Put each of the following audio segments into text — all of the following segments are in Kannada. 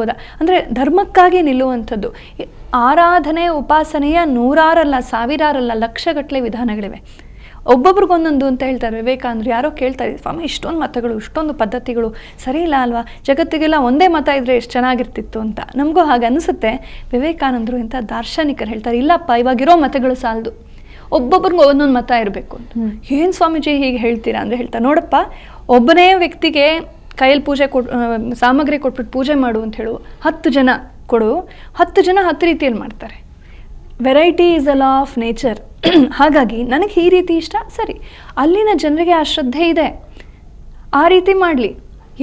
ಹೌದಾ. ಅಂದರೆ ಧರ್ಮಕ್ಕಾಗಿ ನಿಲ್ಲುವಂಥದ್ದು. ಆರಾಧನೆ ಉಪಾಸನೆಯ ನೂರಾರಲ್ಲ ಸಾವಿರಾರಲ್ಲ ಲಕ್ಷಗಟ್ಟಲೆ ವಿಧಾನಗಳಿವೆ. ಒಬ್ಬೊಬ್ರಿಗೊಂದೊಂದು ಅಂತ ಹೇಳ್ತಾರೆ ವಿವೇಕಾನಂದರು. ಯಾರೋ ಕೇಳ್ತಾರೆ ಸ್ವಾಮಿ ಇಷ್ಟೊಂದು ಮತಗಳು ಇಷ್ಟೊಂದು ಪದ್ಧತಿಗಳು ಸರಿ ಇಲ್ಲ ಅಲ್ವಾ? ಜಗತ್ತಿಗೆಲ್ಲ ಒಂದೇ ಮತ ಇದ್ರೆ ಎಷ್ಟು ಚೆನ್ನಾಗಿರ್ತಿತ್ತು ಅಂತ. ನಮಗೂ ಹಾಗೆ ಅನಿಸುತ್ತೆ. ವಿವೇಕಾನಂದರು ಇಂಥ ದಾರ್ಶನಿಕರು ಹೇಳ್ತಾರೆ ಇಲ್ಲಪ್ಪ ಇವಾಗಿರೋ ಮತಗಳು ಸಾಲದು. ಒಬ್ಬೊಬ್ರಿಗೂ ಒಂದೊಂದು ಮತ ಇರಬೇಕು ಅಂತ. ಏನು ಸ್ವಾಮೀಜಿ ಹೀಗೆ ಹೇಳ್ತೀರಾ ಅಂದರೆ ಹೇಳ್ತಾರೆ ನೋಡಪ್ಪ ಒಬ್ಬನೇ ವ್ಯಕ್ತಿಗೆ ಕೈಯಲ್ಲಿ ಪೂಜೆ ಕೊಟ್ ಸಾಮಗ್ರಿ ಕೊಟ್ಬಿಟ್ಟು ಪೂಜೆ ಮಾಡು ಅಂತ ಹೇಳು, ಹತ್ತು ಜನ ಕೊಡು, ಹತ್ತು ಜನ ಹತ್ತು ರೀತಿಯಲ್ಲಿ ಮಾಡ್ತಾರೆ. Variety is a law of nature ಹಾಗಾಗಿ ನನಗೆ ಈ ರೀತಿ ಇಷ್ಟ? ಸರಿ. ಅಲ್ಲಿನ ಜನರಿಗೆ ಆ ಶ್ರದ್ಧೆ ಇದೆ. ಆ ರೀತಿ ಮಾಡಲಿ.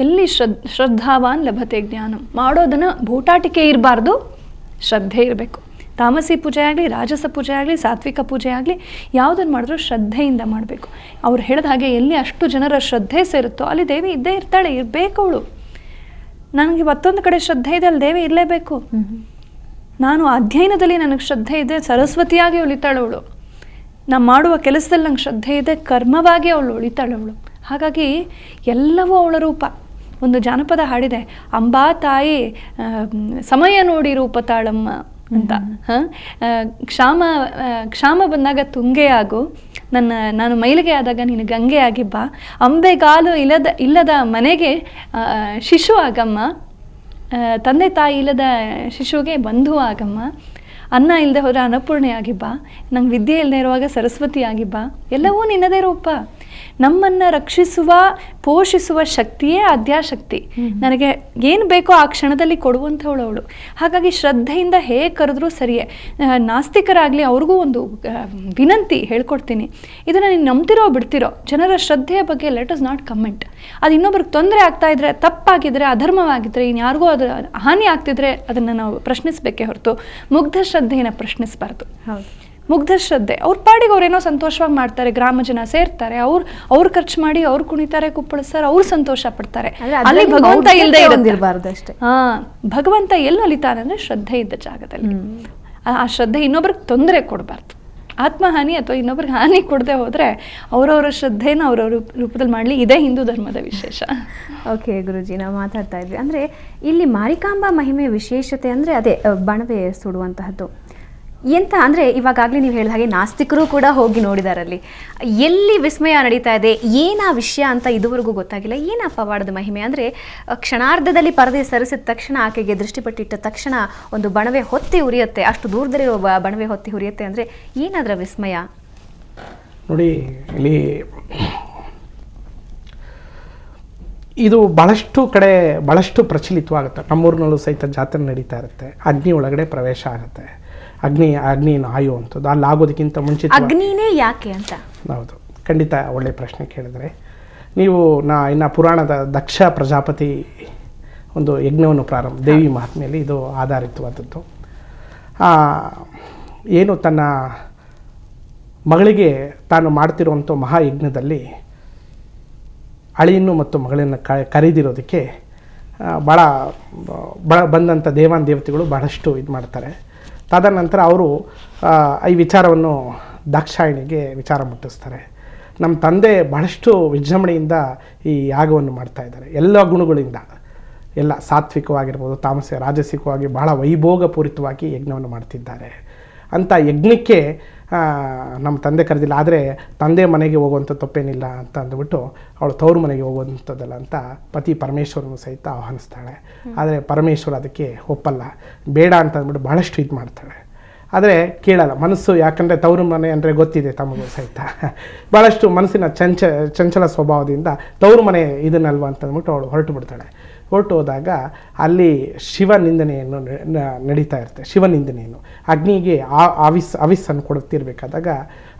ಎಲ್ಲಿ ಶ್ರದ್, ಶ್ರದ್ಧಾವಾನ್ ಲಭತೆ ಜ್ಞಾನಂ? ಮಾಡೋದನ್ನು ಬೂಟಾಟಿಕೆ ಇರಬಾರ್ದು, ಶ್ರದ್ಧೆ ಇರಬೇಕು. ತಾಮಸಿ ಪೂಜೆ ಆಗಲಿ, ರಾಜಸ ಪೂಜೆ ಆಗಲಿ, ಸಾತ್ವಿಕ ಪೂಜೆ ಆಗಲಿ ಯಾವುದನ್ನು ಮಾಡಿದ್ರೂ ಶ್ರದ್ಧೆಯಿಂದ ಮಾಡಬೇಕು. ಅವ್ರು ಹೇಳಿದ ಹಾಗೆ ಎಲ್ಲಿ ಅಷ್ಟು ಜನರ ಶ್ರದ್ಧೆ ಸೇರುತ್ತೋ ಅಲ್ಲಿ ದೇವಿ ಇದ್ದೇ ಇರ್ತಾಳೆ, ಇರಬೇಕು ಅವಳು. ನನಗೆ ಮತ್ತೊಂದು ಕಡೆ ಶ್ರದ್ಧೆ ಇದೆ, ಅಲ್ಲಿ ದೇವಿ ಇರಲೇಬೇಕು. ನಾನು ಅಧ್ಯಯನದಲ್ಲಿ ನನಗೆ ಶ್ರದ್ಧೆ ಇದೆ, ಸರಸ್ವತಿಯಾಗಿ ಉಳಿತಾಳೆ ಅವಳು. ನಾ ಮಾಡುವ ಕೆಲಸದಲ್ಲಿ ನಂಗೆ ಶ್ರದ್ಧೆ ಇದೆ, ಕರ್ಮವಾಗಿ ಅವಳು ಉಳಿತಾಳೆ ಅವಳು. ಹಾಗಾಗಿ ಎಲ್ಲವೂ ಅವಳ ರೂಪ. ಒಂದು ಜಾನಪದ ಹಾಡಿದೆ, ಅಂಬಾ ತಾಯಿ ಸಮಯ ನೋಡಿ ರೂಪ ತಾಳಮ್ಮ. ಅಂತ? ಕ್ಷಾಮ ಕ್ಷಾಮ ಬಂದಾಗ ತುಂಗೆ ಆಗು. ನನ್ನ, ನಾನು ಮೈಲಿಗೆ ಆದಾಗ ನೀನು ಗಂಗೆ ಆಗಿ ಬಾ ಅಂಬೆಗಾಲು ಇಲ್ಲದ ಇಲ್ಲದ ಮನೆಗೆ ಶಿಶು ಆಗಮ್ಮ. ತಂದೆ ತಾಯಿ ಇಲ್ಲದ ಶಿಶುವಿಗೆ ಬಂಧು ಆಗಮ್ಮ. ಅನ್ನ ಇಲ್ಲದೆ ಹೋದರೆ ಅನ್ನಪೂರ್ಣೆಯಾಗಿ ಬಾ. ನಂಗೆ ವಿದ್ಯೆ ಇಲ್ಲದೆ ಇರುವಾಗ ಸರಸ್ವತಿಯಾಗಿ ಬಾ. ಎಲ್ಲವೂ ನಿನ್ನದೇ ರೂಪ. ನಮ್ಮನ್ನು ರಕ್ಷಿಸುವ ಪೋಷಿಸುವ ಶಕ್ತಿಯೇ ಆದ್ಯಾಶಕ್ತಿ. ನನಗೆ ಏನು ಬೇಕೋ ಆ ಕ್ಷಣದಲ್ಲಿ ಕೊಡುವಂಥವಳು ಅವಳು. ಹಾಗಾಗಿ ಶ್ರದ್ಧೆಯಿಂದ ಹೇಗೆ ಕರೆದ್ರೂ ಸರಿಯೇ. ನಾಸ್ತಿಕರಾಗಲಿ ಅವ್ರಿಗೂ ಒಂದು ವಿನಂತಿ ಹೇಳ್ಕೊಡ್ತೀನಿ. ಇದನ್ನು ನೀನು ನಂಬ್ತಿರೋ ಬಿಡ್ತಿರೋ. ಜನರ ಶ್ರದ್ಧೆಯ ಬಗ್ಗೆ ಲೆಟ್ ಇಸ್ ನಾಟ್ ಕಮೆಂಟ್ ಅದು ಇನ್ನೊಬ್ರಿಗೆ ತೊಂದರೆ ಆಗ್ತಾ ಇದ್ರೆ ತಪ್ಪಾಗಿದ್ರೆ ಅಧರ್ಮವಾಗಿದ್ರೆ ಇನ್ಯಾರಿಗೂ ಅದು ಹಾನಿ ಆಗ್ತಿದ್ರೆ ಅದನ್ನು ನಾವು ಪ್ರಶ್ನಿಸಬೇಕೇ ಹೊರತು. ಮುಗ್ಧ ಶ್ರದ್ಧೆಯನ್ನು ಪ್ರಶ್ನಿಸಬಾರ್ದು. ಹೌದು. ಮುಗ್ಧ ಶ್ರದ್ಧೆ. ಅವ್ರ ಪಾಡಿಗೆ ಅವ್ರೇನೋ ಸಂತೋಷವಾಗಿ ಮಾಡ್ತಾರೆ ಗ್ರಾಮ ಜನ ಸೇರ್ತಾರೆ ಅವ್ರು ಅವ್ರು ಖರ್ಚು ಮಾಡಿ ಅವ್ರು ಕುಣಿತಾರೆ ಕುಪ್ಪಳಿಸ್ತಾರೆ ಅವ್ರು ಸಂತೋಷ ಪಡ್ತಾರೆ. ಅಲ್ಲಿ ಭಗವಂತ ಇಲ್ಲದೆ ಅಷ್ಟೇ. ಹಾ ಭಗವಂತ ಎಲ್ಲಿ ನಲಿತಾನೆ ಅಂದ್ರೆ ಶ್ರದ್ಧೆ ಇದ್ದ ಜಾಗದಲ್ಲಿ. ಆ- ಶ್ರದ್ಧೆ ಇನ್ನೊಬ್ರಿಗೆ ತೊಂದರೆ ಕೊಡಬಾರ್ದು. ಆತ್ಮಹಾನಿ ಅಥವಾ ಇನ್ನೊಬ್ರಿಗೆ ಹಾನಿ ಕೊಡದೆ ಹೋದ್ರೆ ಅವರವರ ಶ್ರದ್ಧೆನ ಅವರವ್ರ ರೂಪದಲ್ಲಿ ಮಾಡಲಿ. ಇದೇ ಹಿಂದೂ ಧರ್ಮದ ವಿಶೇಷ. ಓಕೆ ಗುರುಜಿ ನಾವು ಮಾತಾಡ್ತಾ ಇದ್ವಿ. ಅಂದ್ರೆ ಇಲ್ಲಿ ಮಾರಿಕಾಂಬಾ ಮಹಿಮೆಯ ವಿಶೇಷತೆ ಅಂದ್ರೆ ಅದೇ ಬಣವೆ ಸುಡುವಂತಹದ್ದು. ಎಂತ ಅಂದರೆ ಇವಾಗಲೇ ನೀವು ಹೇಳಿದ ಹಾಗೆ ನಾಸ್ತಿಕರು ಕೂಡ ಹೋಗಿ ನೋಡಿದಾರಲ್ಲಿ. ಎಲ್ಲಿ ವಿಸ್ಮಯ ನಡೀತಾ ಇದೆ? ಏನಾ ವಿಷಯ ಅಂತ ಇದುವರೆಗೂ ಗೊತ್ತಾಗಿಲ್ಲ. ಏನಾ ಪವಾಡದ ಮಹಿಮೆ? ಅಂದರೆ ಕ್ಷಣಾರ್ಧದಲ್ಲಿ ಪರದೆ ಸರಿಸಿದ ತಕ್ಷಣ ಆಕೆಗೆ ದೃಷ್ಟಿಪಟ್ಟಿಟ್ಟ ತಕ್ಷಣ ಒಂದು ಬಣವೆ ಹೊತ್ತಿ ಉರಿಯುತ್ತೆ. ಅಷ್ಟು ದೂರದಲ್ಲಿರೋ ಬಣವೆ ಹೊತ್ತಿ ಉರಿಯುತ್ತೆ ಅಂದರೆ ಏನಾದ್ರ ವಿಸ್ಮಯ? ನೋಡಿ, ಇಲ್ಲಿ ಇದು ಭಾಳಷ್ಟು ಕಡೆ ಭಾಳಷ್ಟು ಪ್ರಚಲಿತವಾಗುತ್ತೆ. ನಮ್ಮೂರಿನಲ್ಲೂ ಸಹಿತ ಜಾತ್ರೆ ನಡೀತಾ ಇರುತ್ತೆ. ಅಗ್ನಿ ಒಳಗಡೆ ಪ್ರವೇಶ ಆಗುತ್ತೆ. ಅಗ್ನಿ ಅಗ್ನಿಯನ್ನು ಆಯು ಅಂಥದ್ದು ಅಲ್ಲಿ ಆಗೋದಕ್ಕಿಂತ ಮುಂಚೆ ಅಗ್ನಿನೇ ಯಾಕೆ ಅಂತ? ಹೌದು. ಖಂಡಿತ ಒಳ್ಳೆ ಪ್ರಶ್ನೆ ಕೇಳಿದ್ರೆ. ನೀವು ನಾ ಇನ್ನು ಪುರಾಣದ ದಕ್ಷ ಪ್ರಜಾಪತಿ ಒಂದು ಯಜ್ಞವನ್ನು ಪ್ರಾರಂಭ ದೇವಿ ಮಹಾತ್ಮೆಯಲ್ಲಿ ಇದು ಆಧಾರಿತವಾದದ್ದು. ಏನು ತನ್ನ ಮಗಳಿಗೆ ತಾನು ಮಾಡ್ತಿರುವಂಥ ಮಹಾಯಜ್ಞದಲ್ಲಿ ಅಳಿಯನ್ನು ಮತ್ತು ಮಗಳನ್ನು ಕ ಕರೆದಿರೋದಕ್ಕೆ ಭಾಳ ಬ ಬಂದಂಥ ದೇವಾನ್ ದೇವತೆಗಳು ಬಹಳಷ್ಟು ಇದು ಮಾಡ್ತಾರೆ ತದನಂತರ ಅವರು ಈ ವಿಚಾರವನ್ನು ದಾಕ್ಷಾಯಿಣಿಗೆ ವಿಚಾರ ಮುಟ್ಟಿಸ್ತಾರೆ. ನಮ್ಮ ತಂದೆ ಬಹಳಷ್ಟು ವಿಜೃಂಭಣೆಯಿಂದ ಈ ಯಾಗವನ್ನು ಮಾಡ್ತಾ ಇದ್ದಾರೆ. ಎಲ್ಲ ಗುಣಗಳಿಂದ. ಎಲ್ಲ ಸಾತ್ವಿಕವಾಗಿರ್ಬೋದು ತಾಮಸ ರಾಜಸಿಕವಾಗಿ ಬಹಳ ವೈಭೋಗಪೂರಿತವಾಗಿ ಯಜ್ಞವನ್ನು ಮಾಡ್ತಿದ್ದಾರೆ. ಅಂತ ಯಜ್ಞಕ್ಕೆ ನಮ್ಮ ತಂದೆ ಕರೆದಿಲ್ಲ ಆದರೆ ತಂದೆ ಮನೆಗೆ ಹೋಗುವಂಥ ತಪ್ಪೇನಿಲ್ಲ ಅಂತ ಅಂದ್ಬಿಟ್ಟು ಅವಳು ತವರು ಮನೆಗೆ ಹೋಗುವಂಥದ್ದಲ್ಲ ಅಂತ ಪತಿ ಪರಮೇಶ್ವರನು ಸಹಿತ ಆಹ್ವಾನಿಸ್ತಾಳೆ. ಆದರೆ ಪರಮೇಶ್ವರ ಅದಕ್ಕೆ ಒಪ್ಪಲ್ಲ. ಬೇಡ ಅಂತ ಅಂದ್ಬಿಟ್ಟು ಭಾಳಷ್ಟು ಇದು ಮಾಡ್ತಾಳೆ. ಆದರೆ ಕೇಳಲ್ಲ ಮನಸ್ಸು ಯಾಕಂದರೆ ತವರು ಮನೆ ಅಂದರೆ ಗೊತ್ತಿದೆ ತಮಗೂ ಸಹಿತ. ಭಾಳಷ್ಟು ಮನಸ್ಸಿನ ಚಂಚ ಚಂಚಲ ಸ್ವಭಾವದಿಂದ ತವರು ಮನೆ ಇದನ್ನಲ್ವ ಅಂತ ಅಂದ್ಬಿಟ್ಟು ಅವಳು ಹೊರಟು ಬಿಡ್ತಾಳೆ. ಹೊರಟು ಹೋದಾಗ ಅಲ್ಲಿ ಶಿವ ನಿಂದನೆಯನ್ನು ನಡೀತಾ ಇರುತ್ತೆ ಶಿವ ನಿಂದನೆಯನ್ನು ಅಗ್ನಿಗೆ ಆ, ಆವಿಸ್ ಅವಿಸ್ಸನ್ನು ಕೊಡ್ತಿರ್ಬೇಕಾದಾಗ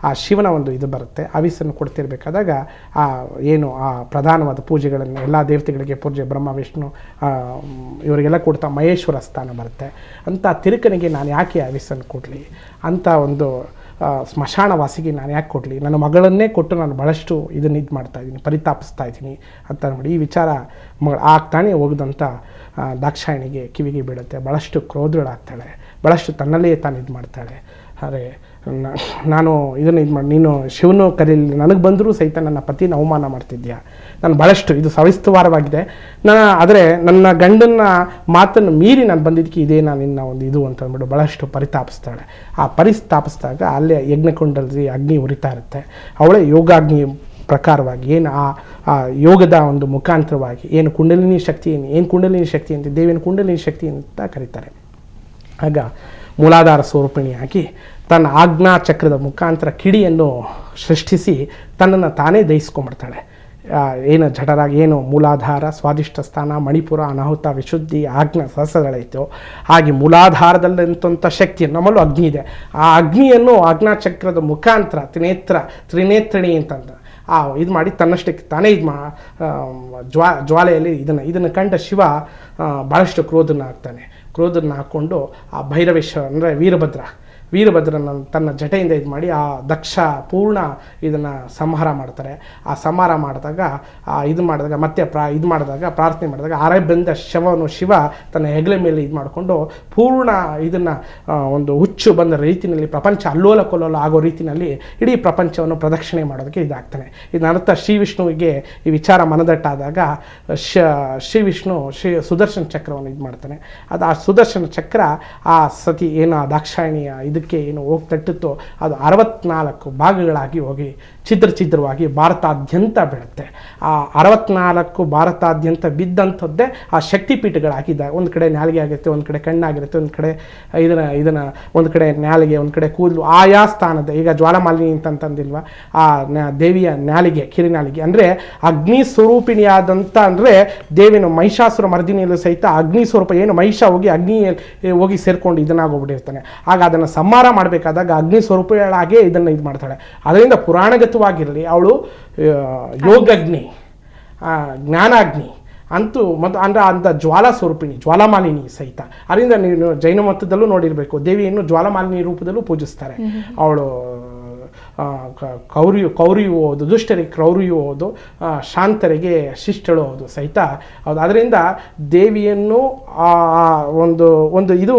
ಆ ಶಿವನ ಒಂದು ಇದು ಬರುತ್ತೆ. ಅವಿಸ್ಸನ್ನು ಕೊಡ್ತಿರ್ಬೇಕಾದಾಗ ಆ, ಏನು, ಆ ಪ್ರಧಾನವಾದ ಪೂಜೆಗಳನ್ನು, ಎಲ್ಲ ದೇವತೆಗಳಿಗೆ ಪೂಜೆ, ಬ್ರಹ್ಮ, ವಿಷ್ಣು ಇವರಿಗೆಲ್ಲ ಕೊಡ್ತಾ ಮಹೇಶ್ವರ ಸ್ಥಾನ ಬರುತ್ತೆ. ಅಂತ ತಿರುಕನಿಗೆ ನಾನು ಯಾಕೆ ಅವಿಸ್ಸನ್ನು ಕೊಡಲಿ? ಅಂತ ಒಂದು ಸ್ಮಶಾನವಾಸಿಗೆ ನಾನು ಯಾಕೆ ಕೊಡಲಿ? ನನ್ನ ಮಗಳನ್ನೇ ಕೊಟ್ಟು ನಾನು ಭಾಳಷ್ಟು ಇದನ್ನು ಇದು ಮಾಡ್ತಾ ಇದ್ದೀನಿ ಪರಿತಾಪಿಸ್ತಾ ಇದ್ದೀನಿ ಅಂತ ನೋಡಿ ಈ ವಿಚಾರ ಮ ಆಗ್ತಾನೆ ಹೋಗದಂಥ ದಾಕ್ಷಾಯಣಿಗೆ ಕಿವಿಗೆ ಬೀಳುತ್ತೆ. ಭಾಳಷ್ಟು ಕ್ರೋಧಗಳಾಗ್ತಾಳೆ. ಭಾಳಷ್ಟು ತನ್ನಲ್ಲೇ ತಾನು ಇದು ಮಾಡ್ತಾಳೆ. ಆದರೆ ನಾನು ಇದನ್ನು ಇದು ಮಾಡಿ ನೀನು ಶಿವನು ಕರೀಲಿ ನನಗೆ ಬಂದರೂ ಸಹಿತ ನನ್ನ ಪತಿನ ಅವಮಾನ ಮಾಡ್ತಿದ್ಯಾ? ನಾನು ಭಾಳಷ್ಟು ಇದು ಸವಿಸ್ತವಾರವಾಗಿದೆ. ನಾನು ಆದರೆ ನನ್ನ ಗಂಡನ ಮಾತನ್ನು ಮೀರಿ ನಾನು ಬಂದಿದ್ದಕ್ಕೆ ಇದೇ ನಾನು ನಿನ್ನ ಒಂದು ಇದು ಅಂತ ಅಂದ್ಬಿಟ್ಟು ಭಾಳಷ್ಟು ಪರಿತಾಪಿಸ್ತಾಳೆ. ಆ ಪರಿತಾಪಿಸಿದಾಗ ಅಲ್ಲೇ ಯಜ್ಞಕೊಂಡಲ್ಲಿ ಅಗ್ನಿ ಉರಿತಾ ಇರುತ್ತೆ. ಅವಳೇ ಯೋಗಾಗ್ನಿ ಪ್ರಕಾರವಾಗಿ ಏನು ಆ ಆ ಯೋಗದ ಒಂದು ಮುಖಾಂತರವಾಗಿ ಏನು ಕುಂಡಲಿನಿ ಶಕ್ತಿ ಏನು ಏನು ಕುಂಡಲಿನಿ ಶಕ್ತಿ ಅಂತ ದೇವಿನ ಕುಂಡಲಿನಿ ಶಕ್ತಿ ಅಂತ ಕರೀತಾರೆ. ಆಗ ಮೂಲಾಧಾರ ಸ್ವರೂಪಿಣಿಯಾಗಿ ತನ್ನ ಆಜ್ಞಾ ಚಕ್ರದ ಮುಖಾಂತರ ಕಿಡಿಯನ್ನು ಸೃಷ್ಟಿಸಿ ತನ್ನನ್ನು ತಾನೇ ದಹಿಸ್ಕೊಂಡ್ಬಿಡ್ತಾಳೆ. ಏನು ಜಠರಾಗಿ, ಏನು ಮೂಲಾಧಾರ, ಸ್ವಾದಿಷ್ಟ ಸ್ಥಾನ, ಮಣಿಪುರ, ಅನಾಹುತ, ವಿಶುದ್ಧಿ, ಆಜ್ಞ ಸಹಸ್ರಗಳಾಯಿತು ಹಾಗೆ ಮೂಲಾಧಾರದಲ್ಲಿಂಥ ಶಕ್ತಿ ನಮ್ಮಲ್ಲೂ ಅಗ್ನಿ ಇದೆ. ಆ ಅಗ್ನಿಯನ್ನು ಆಜ್ಞಾ ಚಕ್ರದ ಮುಖಾಂತರ ತ್ರಿನೇತ್ರ, ತ್ರಿನೇತ್ರಣಿ ಅಂತಂದ. ಆ, ಇದು ಮಾಡಿ ತನ್ನಷ್ಟಕ್ಕೆ ತಾನೇ ಇದು ಮಾ ಜ್ವಾ, ಜ್ವಾಲೆಯಲ್ಲಿ ಇದನ್ನು ಇದನ್ನು ಕಂಡ ಶಿವ ಭಾಳಷ್ಟು ಕ್ರೋಧನ ಆಗ್ತಾನೆ ಕ್ರೋಧನ ಹಾಕ್ಕೊಂಡು ಆ ಭೈರವೇಶ್ವರ, ಅಂದರೆ ವೀರಭದ್ರ ವೀರಭದ್ರನ ತನ್ನ ಜಟೆಯಿಂದ ಇದು ಮಾಡಿ ಆ ದಕ್ಷ ಪೂರ್ಣ ಇದನ್ನು ಸಂಹಾರ ಮಾಡ್ತಾರೆ. ಆ ಸಂಹಾರ ಮಾಡಿದಾಗ, ಆ ಇದು ಮಾಡಿದಾಗ, ಮತ್ತೆ ಪ್ರಾ ಇದು ಮಾಡಿದಾಗ, ಪ್ರಾರ್ಥನೆ ಮಾಡಿದಾಗ ಆರೈ ಬಂದ ಶವನು ಶಿವ ತನ್ನ ಹೆಗಲ ಮೇಲೆ ಇದು ಮಾಡಿಕೊಂಡು ಪೂರ್ಣ ಇದನ್ನು ಒಂದು ಹುಚ್ಚು ಬಂದ ರೀತಿಯಲ್ಲಿ ಪ್ರಪಂಚ ಅಲ್ಲೋಲ ಕೊಲ್ಲೋಲ ಆಗೋ ರೀತಿಯಲ್ಲಿ ಇಡೀ ಪ್ರಪಂಚವನ್ನು ಪ್ರದಕ್ಷಿಣೆ ಮಾಡೋದಕ್ಕೆ ಇದಾಗ್ತಾನೆ. ಇದನ್ನ ಅರ್ಥ ಶ್ರೀ ವಿಷ್ಣುವಿಗೆ ಈ ವಿಚಾರ ಮನದಟ್ಟಾದಾಗ, ಶ ಶ್ರೀ ವಿಷ್ಣು ಶ್ರೀ ಸುದರ್ಶನ ಚಕ್ರವನ್ನು ಇದು ಮಾಡ್ತಾನೆ. ಅದು ಆ ಸುದರ್ಶನ ಚಕ್ರ ಆ ಸತಿ ಏನು ಆ ದಾಕ್ಷಾಯಣಿಯ ಇದಕ್ಕೆ ಏನು ಹೋಗಿ ತಟ್ಟುತ್ತೋ ಅದು ಅರವತ್ನಾಲ್ಕು ಭಾಗಗಳಾಗಿ ಹೋಗಿ ಛಿದ್ರ ಛಿದ್ರವಾಗಿ ಭಾರತಾದ್ಯಂತ ಬೀಳುತ್ತೆ. ಆ ಅರವತ್ನಾಲ್ಕು ಭಾರತಾದ್ಯಂತ ಬಿದ್ದಂಥದ್ದೇ ಆ ಶಕ್ತಿಪೀಠಗಳಾಗಿದ್ದ. ಒಂದು ಕಡೆ ನ್ಯಾಲಿಗೆ ಆಗಿರುತ್ತೆ, ಒಂದು ಕಡೆ ಕಣ್ಣಾಗಿರುತ್ತೆ, ಒಂದು ಕಡೆ ಇದನ್ನು ಇದನ್ನು ಒಂದು ಕಡೆ ನ್ಯಾಲಿಗೆ, ಒಂದು ಕಡೆ ಕೂದಲು, ಆಯಾ ಸ್ಥಾನದ, ಈಗ ಜ್ವಾಲಾಮಾಲಿನಿ ಅಂತಂತಂದಿಲ್ವ? ಆ ದೇವಿಯ ನಾಲಿಗೆ ಕಿರಿನಾಲಿಗೆ ಅಂದರೆ ಅಗ್ನಿ ಸ್ವರೂಪಿಣಿಯಾದಂಥ ಅಂದರೆ ದೇವಿನ ಮಹಿಷಾಸುರ ಮರ್ದಿನಿಯಲ್ಲೂ ಸಹಿತ ಅಗ್ನಿ ಸ್ವರೂಪ, ಏನು ಮಹಿಷ ಹೋಗಿ ಅಗ್ನಿ ಹೋಗಿ ಸೇರ್ಕೊಂಡು ಇದನ್ನಾಗೋಗ್ಬಿಟ್ಟಿರ್ತಾನೆ ಆಗ ಅದನ್ನು ಸಂಹಾರ ಮಾಡಬೇಕಾದಾಗ ಅಗ್ನಿ ಸ್ವರೂಪಗಳಾಗೇ ಇದನ್ನು ಇದು ಮಾಡ್ತಾಳೆ. ಅದರಿಂದ ಪುರಾಣಗತವಾಗಿರಲಿ ಅವಳು ಯೋಗಗ್ನಿ ಜ್ಞಾನಾಗ್ನಿ ಅಂತೂ ಮತ್ತು ಅಂದರೆ ಅಂಥ ಜ್ವಾಲಾ ಸ್ವರೂಪಿಣಿ ಜ್ವಾಲಾಮಾಲಿನಿ ಸಹಿತ. ಅದರಿಂದ ನೀನು ಜೈನ ಮತದಲ್ಲೂ ನೋಡಿರಬೇಕು. ದೇವಿಯನ್ನು ಜ್ವಾಲಾಮಾಲಿನಿ ರೂಪದಲ್ಲೂ ಪೂಜಿಸ್ತಾರೆ. ಅವಳು ಕೌರಿಯು ಕೌರಿಯು ಹೌದು ದುಷ್ಟರಿಗೆ ಕ್ರೌರಿಯು ಹೋದು ಶಾಂತರಿಗೆ ಶಿಷ್ಟಳು ಹೌದು ಸಹಿತ. ಹೌದು, ಅದರಿಂದ ದೇವಿಯನ್ನು ಒಂದು ಒಂದು ಇದು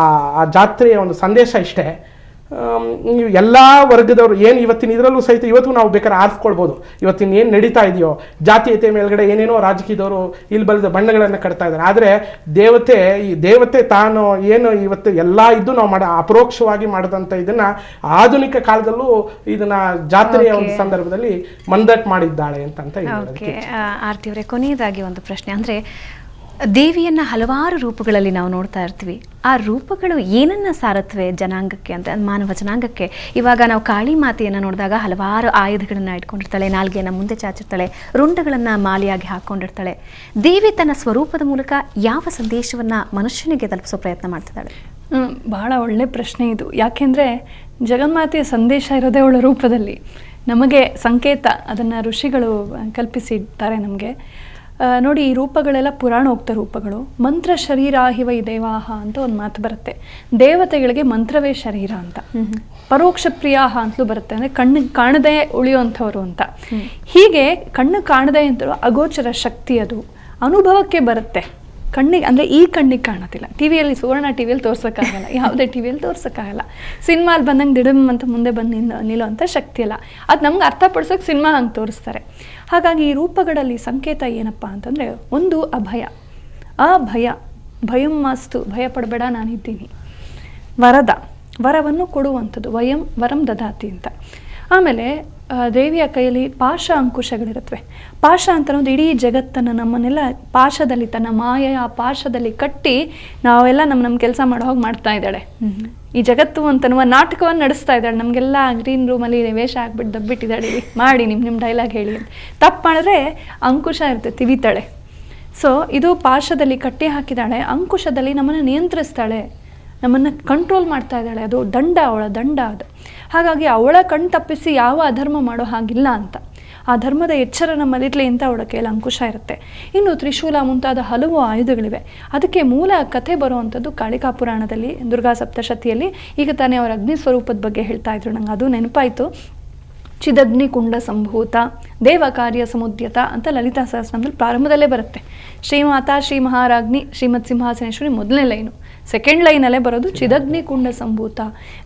ಆ ಜಾತ್ರೆಯ ಒಂದು ಸಂದೇಶ ಇಷ್ಟೇ. ನೀವು ಎಲ್ಲ ವರ್ಗದವರು ಏನು ಇವತ್ತಿನ ಇದರಲ್ಲೂ ಸಹಿತ ಇವತ್ತು ನಾವು ಬೇಕಾದ್ರೆ ಆರಿಸ್ಕೊಳ್ಬೋದು. ಇವತ್ತಿನ ಏನು ನಡೀತಾ ಇದೆಯೋ ಜಾತೀಯತೆ ಮೇಲ್ಗಡೆ ಏನೇನೋ ರಾಜಕೀಯದವರು ಇಲ್ಲಿ ಬಲದ ಬಣ್ಣಗಳನ್ನು ಕಟ್ತಾ ಇದ್ದಾರೆ. ಆದರೆ ದೇವತೆ ಈ ದೇವತೆ ತಾನು ಏನು ಇವತ್ತು ಎಲ್ಲ ಇದ್ದು ನಾವು ಮಾಡ ಅಪರೋಕ್ಷವಾಗಿ ಮಾಡಿದಂಥ ಇದನ್ನ ಆಧುನಿಕ ಕಾಲದಲ್ಲೂ ಇದನ್ನು ಜಾತ್ರೆಯ ಒಂದು ಸಂದರ್ಭದಲ್ಲಿ ಮಂದಟ್ ಮಾಡಿದ್ದಾಳೆ ಅಂತ ಆರ್ತಿ ಅವರೇ ಕೊನೆಯದಾಗಿ ಒಂದು ಪ್ರಶ್ನೆ. ಅಂದರೆ ದೇವಿಯನ್ನ ಹಲವಾರು ರೂಪಗಳಲ್ಲಿ ನಾವು ನೋಡ್ತಾ ಇರ್ತೀವಿ. ಆ ರೂಪಗಳು ಏನನ್ನ ಸಾರತ್ವೆ ಜನಾಂಗಕ್ಕೆ ಅಂತ, ಮಾನವ ಜನಾಂಗಕ್ಕೆ? ಇವಾಗ ನಾವು ಕಾಳಿ ಮಾತೆಯನ್ನು ನೋಡಿದಾಗ ಹಲವಾರು ಆಯುಧಗಳನ್ನ ಇಟ್ಕೊಂಡಿರ್ತಾಳೆ, ನಾಲ್ಗೆಯನ್ನು ಮುಂದೆ ಚಾಚಿರ್ತಾಳೆ, ರುಂಡಗಳನ್ನ ಮಾಲೆಯಾಗಿ ಹಾಕೊಂಡಿರ್ತಾಳೆ. ದೇವಿ ತನ್ನ ಸ್ವರೂಪದ ಮೂಲಕ ಯಾವ ಸಂದೇಶವನ್ನ ಮನುಷ್ಯನಿಗೆ ತಲುಪಿಸೋ ಪ್ರಯತ್ನ ಮಾಡ್ತಿದ್ದಾಳೆ? ಬಹಳ ಒಳ್ಳೆ ಪ್ರಶ್ನೆ ಇದು. ಯಾಕೆಂದರೆ ಜಗನ್ಮಾತೆಯ ಸಂದೇಶ ಇರೋದೇ ಅವಳ ರೂಪದಲ್ಲಿ. ನಮಗೆ ಸಂಕೇತ, ಅದನ್ನು ಋಷಿಗಳು ಕಲ್ಪಿಸಿದ್ದಾರೆ ನಮಗೆ. ನೋಡಿ ಈ ರೂಪಗಳೆಲ್ಲ ಪುರಾಣೋಕ್ತ ರೂಪಗಳು. ಮಂತ್ರ ಶರೀರಾಹಿವ ದೇವಾಹ ಅಂತ ಒಂದು ಮಾತು ಬರುತ್ತೆ. ದೇವತೆಗಳಿಗೆ ಮಂತ್ರವೇ ಶರೀರ ಅಂತ. ಪರೋಕ್ಷ ಪ್ರಿಯಾಹ ಅಂತಲೂ ಬರುತ್ತೆ. ಅಂದರೆ ಕಣ್ಣಿಗೆ ಕಾಣದೇ ಉಳಿಯುವಂಥವ್ರು ಅಂತ. ಹೀಗೆ ಕಣ್ಣು ಕಾಣದೆ ಅಂತಲೂ ಅಗೋಚರ ಶಕ್ತಿ ಅದು. ಅನುಭವಕ್ಕೆ ಬರುತ್ತೆ. ಕಣ್ಣಿಗೆ ಅಂದರೆ ಈ ಕಣ್ಣಿಗೆ ಕಾಣೋದಿಲ್ಲ ಟಿ ವಿಯಲ್ಲಿ ಸುವರ್ಣ ಟಿ ವಿಯಲ್ಲಿ ತೋರ್ಸೋಕ್ಕಾಗಲ್ಲ. ಯಾವುದೇ ಟಿ ವಿಯಲ್ಲಿ ತೋರ್ಸೋಕ್ಕಾಗಲ್ಲ. ಸಿನಿಮಾಲಿ ಬಂದಂಗೆ ದಿಡಮ್ ಅಂತ ಮುಂದೆ ಬಂದು ನಿಲ್ಲೋ ಅಂತ ಶಕ್ತಿ ಇಲ್ಲ ಅದು ನಮ್ಗೆ ಅರ್ಥಪಡಿಸೋಕೆ ಸಿನಿಮಾ ಹಂಗೆ ತೋರಿಸ್ತಾರೆ. ಹಾಗಾಗಿ ಈ ರೂಪಗಳಲ್ಲಿ ಸಂಕೇತ ಏನಪ್ಪ ಅಂತಂದರೆ ಒಂದು ಅಭಯ. ಆ ಭಯ, ಭಯಂ ಮಾಸ್ತು, ಭಯ ಪಡಬೇಡ, ನಾನಿದ್ದೀನಿ. ವರದ, ವರವನ್ನು ಕೊಡುವಂಥದ್ದು, ವಯಂ, ವರಂ ದದಾತಿ ಅಂತ. ಆಮೇಲೆ ದೇವಿಯ ಕೈಯಲ್ಲಿ ಪಾಶ ಅಂಕುಶಗಳಿರುತ್ತವೆ. ಪಾಶ ಅಂತ ಅನ್ನೋದು ಇಡೀ ಜಗತ್ತನ್ನು ನಮ್ಮನ್ನೆಲ್ಲ ಪಾಶದಲ್ಲಿ ತನ್ನ ಮಾಯೆಯ ಆ ಪಾಶದಲ್ಲಿ ಕಟ್ಟಿ ನಾವೆಲ್ಲ ನಮ್ಮ ನಮ್ಮ ಕೆಲಸ ಮಾಡೋ ಹಾಗೆ ಮಾಡ್ತಾ ಇದ್ದಾಳೆ. ಈ ಜಗತ್ತು ಅಂತನ್ನುವ ನಾಟಕವನ್ನು ನಡೆಸ್ತಾ ಇದ್ದಾಳೆ. ನಮಗೆಲ್ಲ ಗ್ರೀನ್ ರೂಮಲ್ಲಿ ವೇಷ ಹಾಕ್ಬಿಟ್ಟು ದಬ್ಬಿಟ್ಟಿದ್ದಾಳೆ. ಇಲ್ಲಿ ಮಾಡಿ ನಿಮ್ಮ ನಿಮ್ಮ ಡೈಲಾಗ್ ಹೇಳಿ ಅಂತ. ತಪ್ಪು ಮಾಡಿದ್ರೆ ಅಂಕುಶ ಇರುತ್ತೆ ತಿವಿತಾಳೆ. ಸೊ ಇದು ಪಾಶದಲ್ಲಿ ಕಟ್ಟಿ ಹಾಕಿದಾಳೆ ಅಂಕುಶದಲ್ಲಿ ನಮ್ಮನ್ನು ನಿಯಂತ್ರಿಸ್ತಾಳೆ. ನಮ್ಮನ್ನು ಕಂಟ್ರೋಲ್ ಮಾಡ್ತಾ ಇದ್ದಾಳೆ. ಅದು ದಂಡ, ಅವಳ ದಂಡ ಅದು. ಹಾಗಾಗಿ ಅವಳ ಕಣ್ ತಪ್ಪಿಸಿ ಯಾವ ಅಧರ್ಮ ಮಾಡೋ ಹಾಗಿಲ್ಲ ಅಂತ. ಆ ಧರ್ಮದ ಎಚ್ಚರ ನಮ್ಮಲ್ಲಿರಲಿ ಅಂತ ಅವಳ ಕೈಯಲ್ಲಿ ಅಂಕುಶ ಇರುತ್ತೆ. ಇನ್ನು ತ್ರಿಶೂಲ ಮುಂತಾದ ಹಲವು ಆಯುಧಗಳಿವೆ. ಅದಕ್ಕೆ ಮೂಲ ಕಥೆ ಬರುವಂಥದ್ದು ಕಾಳಿಕಾ ಪುರಾಣದಲ್ಲಿ, ದುರ್ಗಾ ಸಪ್ತಶತಿಯಲ್ಲಿ. ಈಗ ತಾನೇ ಅವರ ಅಗ್ನಿ ಸ್ವರೂಪದ ಬಗ್ಗೆ ಹೇಳ್ತಾ ಇದ್ರು. ನಂಗೆ ಅದು ನೆನಪಾಯಿತು. ಚಿದಗ್ನಿ ಕುಂಡ ಸಂಭೂತ, ದೇವ ಕಾರ್ಯ ಸಮುದ್ಯತ ಅಂತ ಲಲಿತಾ ಸಹಸ್ರನಾಮದಲ್ಲಿ ಪ್ರಾರಂಭದಲ್ಲೇ ಬರುತ್ತೆ. ಶ್ರೀಮಾತಾ ಶ್ರೀ ಮಹಾರಾಜ್ನಿ ಶ್ರೀಮತ್ ಸಿಂಹಾಸನೇಶ್ವರಿ ಮೊದಲನೇ ಲೈನು. ಸೆಕೆಂಡ್ ಲೈನಲ್ಲೇ ಬರೋದು ಚಿದಗ್ನಿ ಕುಂಡ ಸಂಭೂತ.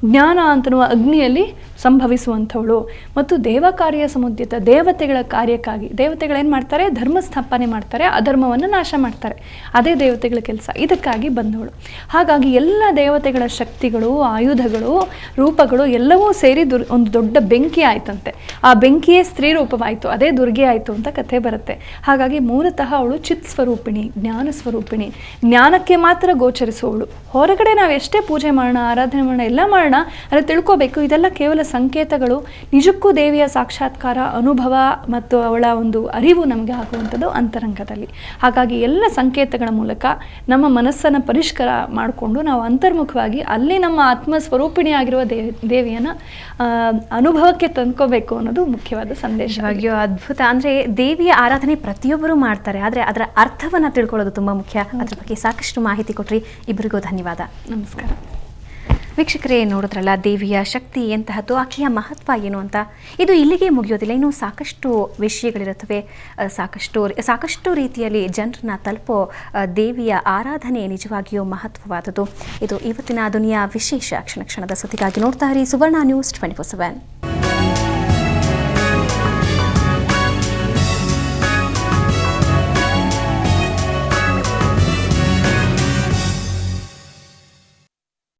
ಜ್ಞಾನ ಅಂತನ್ನುವ ಅಗ್ನಿಯಲ್ಲಿ ಸಂಭವಿಸುವಂಥವಳು. ಮತ್ತು ದೇವ ಕಾರ್ಯ ಸಮುದ್ಯತ, ದೇವತೆಗಳ ಕಾರ್ಯಕ್ಕಾಗಿ. ದೇವತೆಗಳೇನು ಮಾಡ್ತಾರೆ? ಧರ್ಮ ಸ್ಥಾಪನೆ ಮಾಡ್ತಾರೆ, ಅಧರ್ಮವನ್ನು ನಾಶ ಮಾಡ್ತಾರೆ. ಅದೇ ದೇವತೆಗಳ ಕೆಲಸ. ಇದಕ್ಕಾಗಿ ಬಂದವಳು. ಹಾಗಾಗಿ ಎಲ್ಲ ದೇವತೆಗಳ ಶಕ್ತಿಗಳು, ಆಯುಧಗಳು, ರೂಪಗಳು ಎಲ್ಲವೂ ಸೇರಿ ದುರ್, ಒಂದು ದೊಡ್ಡ ಬೆಂಕಿ ಆಯ್ತಂತೆ. ಆ ಬೆಂಕಿಯೇ ಸ್ತ್ರೀ ರೂಪವಾಯಿತು. ಅದೇ ದುರ್ಗೆ ಆಯಿತು ಅಂತ ಕಥೆ ಬರುತ್ತೆ. ಹಾಗಾಗಿ ಮೂಲತಃ ಅವಳು ಚಿತ್ ಸ್ವರೂಪಿಣಿ, ಜ್ಞಾನ ಸ್ವರೂಪಿಣಿ. ಜ್ಞಾನಕ್ಕೆ ಮಾತ್ರ ಗೋಚರಿಸುವವಳು. ಹೊರಗಡೆ ನಾವು ಎಷ್ಟೇ ಪೂಜೆ ಮಾಡೋಣ, ಆರಾಧನೆ ಮಾಡೋಣ, ಎಲ್ಲ ಮಾಡೋಣ, ಆದರೆ ತಿಳ್ಕೋಬೇಕು, ಇದೆಲ್ಲ ಕೇವಲ ಸಂಕೇತಗಳು. ನಿಜಕ್ಕೂ ದೇವಿಯ ಸಾಕ್ಷಾತ್ಕಾರ, ಅನುಭವ ಮತ್ತು ಅವಳ ಒಂದು ಅರಿವು ನಮಗೆ ಆಗುವಂಥದ್ದು ಅಂತರಂಗದಲ್ಲಿ. ಹಾಗಾಗಿ ಎಲ್ಲ ಸಂಕೇತಗಳ ಮೂಲಕ ನಮ್ಮ ಮನಸ್ಸನ್ನು ಪರಿಷ್ಕಾರ ಮಾಡಿಕೊಂಡು ನಾವು ಅಂತರ್ಮುಖವಾಗಿ ಅಲ್ಲಿ ನಮ್ಮ ಆತ್ಮ ಸ್ವರೂಪಿಣಿಯಾಗಿರುವ ದೇವಿ, ದೇವಿಯನ್ನು ಅನುಭವಕ್ಕೆ ತಂದ್ಕೋಬೇಕು ಅನ್ನೋದು ಮುಖ್ಯವಾದ ಸಂದೇಶ. ಆಗ್ಯೋ ಅದ್ಭುತ. ಅಂದ್ರೆ ದೇವಿಯ ಆರಾಧನೆ ಪ್ರತಿಯೊಬ್ಬರು ಮಾಡ್ತಾರೆ. ಆದ್ರೆ ಅದರ ಅರ್ಥವನ್ನ ತಿಳ್ಕೊಳ್ಳೋದು ತುಂಬಾ ಮುಖ್ಯ. ಅದ್ರ ಬಗ್ಗೆ ಸಾಕಷ್ಟು ಮಾಹಿತಿ ಕೊಟ್ರಿ. ಇಬ್ಬರಿಗೂ ಧನ್ಯವಾದ ನಮಸ್ಕಾರ. ವೀಕ್ಷಕರೇ, ನೋಡಿದ್ರಲ್ಲ, ದೇವಿಯ ಶಕ್ತಿ ಎಂತಹದ್ದು, ಆಕೆಯ ಮಹತ್ವ ಏನು ಅಂತ. ಇದು ಇಲ್ಲಿಗೆ ಮುಗಿಯೋದಿಲ್ಲ. ಇನ್ನು ಸಾಕಷ್ಟು ವಿಷಯಗಳಿರುತ್ತವೆ. ಸಾಕಷ್ಟು ಸಾಕಷ್ಟು ರೀತಿಯಲ್ಲಿ ಜನರನ್ನ ತಲುಪೋ ದೇವಿಯ ಆರಾಧನೆ ನಿಜವಾಗಿಯೂ ಮಹತ್ವವಾದದ್ದು. ಇದು ಇವತ್ತಿನ ದುನಿಯಾ ವಿಶೇಷ ಕ್ಷಣ ಕ್ಷಣದ ಸುದ್ದಿಗಾಗಿ ನೋಡ್ತಾ ಇರಿ Suvarna news twenty four seven.